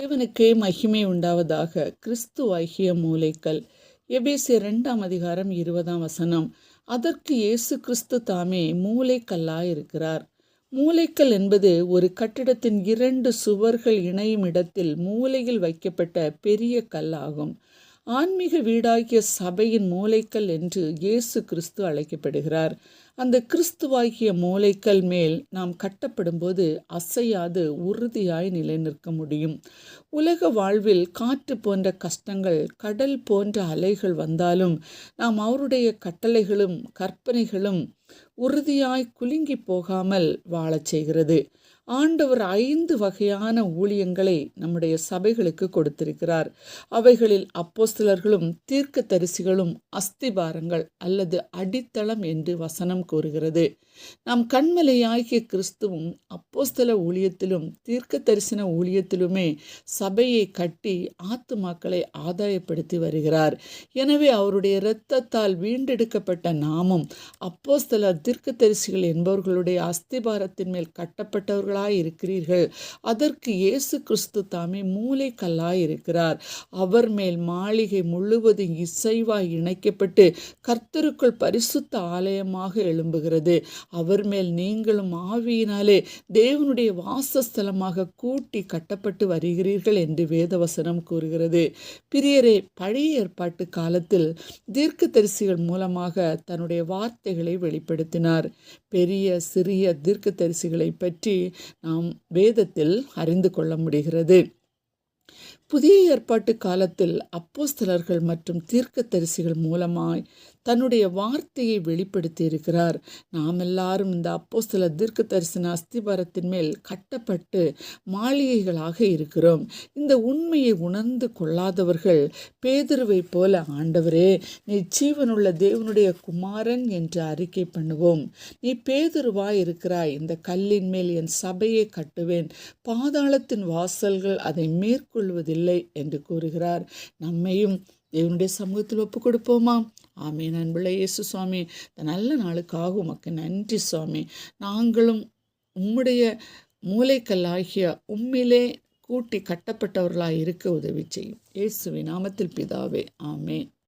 தேவனுக்கே மகிமை உண்டாவதாக கிறிஸ்து ஆகிய மூலைக்கல் எபேசிய இரண்டாம் அதிகாரம் இருபதாம் வசனம். அதற்கு இயேசு கிறிஸ்து தாமே மூலைக்கல்லாயிருக்கிறார். மூலைக்கல் என்பது ஒரு கட்டிடத்தின் இரண்டு சுவர்கள் இணையும் இடத்தில் மூலையில் வைக்கப்பட்ட பெரிய கல்லாகும். ஆன்மீக வீடாகிய சபையின் மூலைக்கல் என்று இயேசு கிறிஸ்து அழைக்கப்படுகிறார். அந்த கிறிஸ்துவாகிய மூலைக்கல் மேல் நாம் கட்டப்படும்போது அசையாது உறுதியாய் நிலை நிற்க முடியும். உலக வாழ்வில் காற்று போன்ற கஷ்டங்கள் கடல் போன்ற அலைகள் வந்தாலும் நாம் அவருடைய கட்டளைகளும் கற்பனைகளும் உறுதியாய் குலுங்கி போகாமல் வாழச் செய்கிறது. ஆண்டவர் ஐந்து வகையான ஊழியங்களை நம்முடைய சபைகளுக்கு கொடுத்திருக்கிறார். அவைகளில் அப்போஸ்தலர்களும் தீர்க்க தரிசிகளும் அஸ்திபாரங்கள் அல்லது அடித்தளம் என்று வசனம் கூறுகிறது. நம் கண்மலையாகிய கிறிஸ்துவும் அப்போஸ்தல ஊழியத்திலும் தீர்க்க தரிசன ஊழியத்திலுமே சபையை கட்டி ஆத்துமாக்களை ஆதாயப்படுத்தி வருகிறார். எனவே அவருடைய இரத்தத்தால் வீண்டெடுக்கப்பட்ட நாமும் அப்போஸ்தல தீர்க்க தரிசிகள் என்பவர்களுடைய அஸ்திபாரத்தின் மேல் கட்டப்பட்டவர்களாய் இருக்கிறீர்கள். அதற்கு இயேசு கிறிஸ்து தாமே மூளைக்கல்லாய் இருக்கிறார் அவர் மேல் மாளிகை முழுவதும் இசைவாய் இணைக்கப்பட்டு கர்த்தருக்குள் பரிசுத்த ஆலயமாக எழும்புகிறது. அவர் மேல் நீங்களும் ஆவியினாலே தேவனுடைய வாசஸ்தலமாக கூட்டி கட்டப்பட்டு வருகிறீர்கள் என்று வேதவசனம் கூறுகிறது. பிரியரே பழைய ஏற்பாட்டு காலத்தில் தீர்க்க தரிசிகள் மூலமாக தன்னுடைய வார்த்தைகளை வெளிப்படுத்தினார். பெரிய சிறிய தீர்க்க தரிசிகளை பற்றி நாம் வேதத்தில் அறிந்து கொள்ள முடிகிறது. புதிய ஏற்பாட்டு காலத்தில் அப்போஸ்தலர்கள் மற்றும் தீர்க்கதரிசிகள் மூலமாய் தன்னுடைய வார்த்தையை வெளிப்படுத்தி இருக்கிறார் நாம் எல்லாரும் இந்த அப்போஸ்தல தீர்க்க தரிசன அஸ்திபாரத்தின் மேல் கட்டப்பட்டு மாளிகைகளாக இருக்கிறோம். இந்த உண்மையை உணர்ந்து கொள்ளாதவர்கள் பேதுருவை போல ஆண்டவரே நீ ஜீவனுள்ள தேவனுடைய குமாரன் என்று அறிக்கை பண்ணுவோம். நீ பேதுருவாய் இருக்கிறாய் இந்த கல்லின் மேல் என் சபையை கட்டுவேன். பாதாளத்தின் வாசல்கள் அதை இல்லை என்று கூறுகிறார். நம்மையும் தேவனுடைய சமூகத்தில் ஒப்பு கொடுப்போமா ஆமே நண்புள்ள இயேசு சுவாமி இந்த நல்ல நாளுக்காக உமக்கு நன்றி சுவாமி. நாங்களும் உம்முடைய மூளைக்கல்லாகிய உம்மிலே கூட்டி கட்டப்பட்டவர்களாக இருக்க உதவி செய்யும். இயேசுவின் நாமத்தில் பிதாவே ஆமே